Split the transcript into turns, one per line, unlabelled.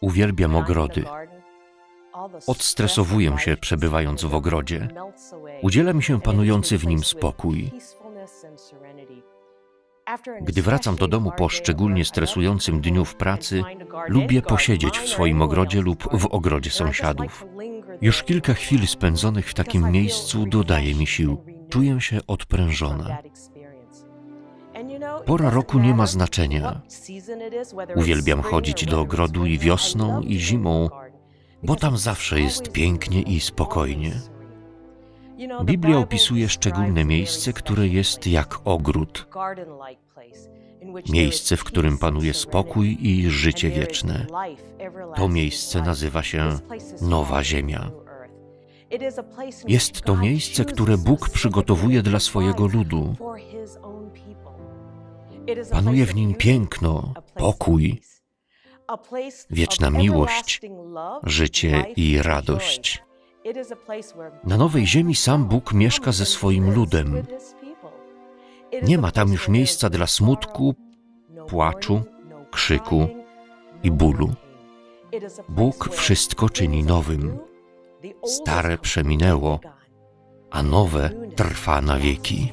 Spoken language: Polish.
Uwielbiam ogrody. Odstresowuję się przebywając w ogrodzie. Udziela mi się panujący w nim spokój. Gdy wracam do domu po szczególnie stresującym dniu w pracy, lubię posiedzieć w swoim ogrodzie lub w ogrodzie sąsiadów. Już kilka chwil spędzonych w takim miejscu dodaje mi sił. Czuję się odprężona. Pora roku nie ma znaczenia. Uwielbiam chodzić do ogrodu i wiosną, i zimą, bo tam zawsze jest pięknie i spokojnie. Biblia opisuje szczególne miejsce, które jest jak ogród. Miejsce, w którym panuje spokój i życie wieczne. To miejsce nazywa się Nowa Ziemia. Jest to miejsce, które Bóg przygotowuje dla swojego ludu. Panuje w nim piękno, pokój, wieczna miłość, życie i radość. Na Nowej Ziemi sam Bóg mieszka ze swoim ludem. Nie ma tam już miejsca dla smutku, płaczu, krzyku i bólu. Bóg wszystko czyni nowym. Stare przeminęło, a nowe trwa na wieki.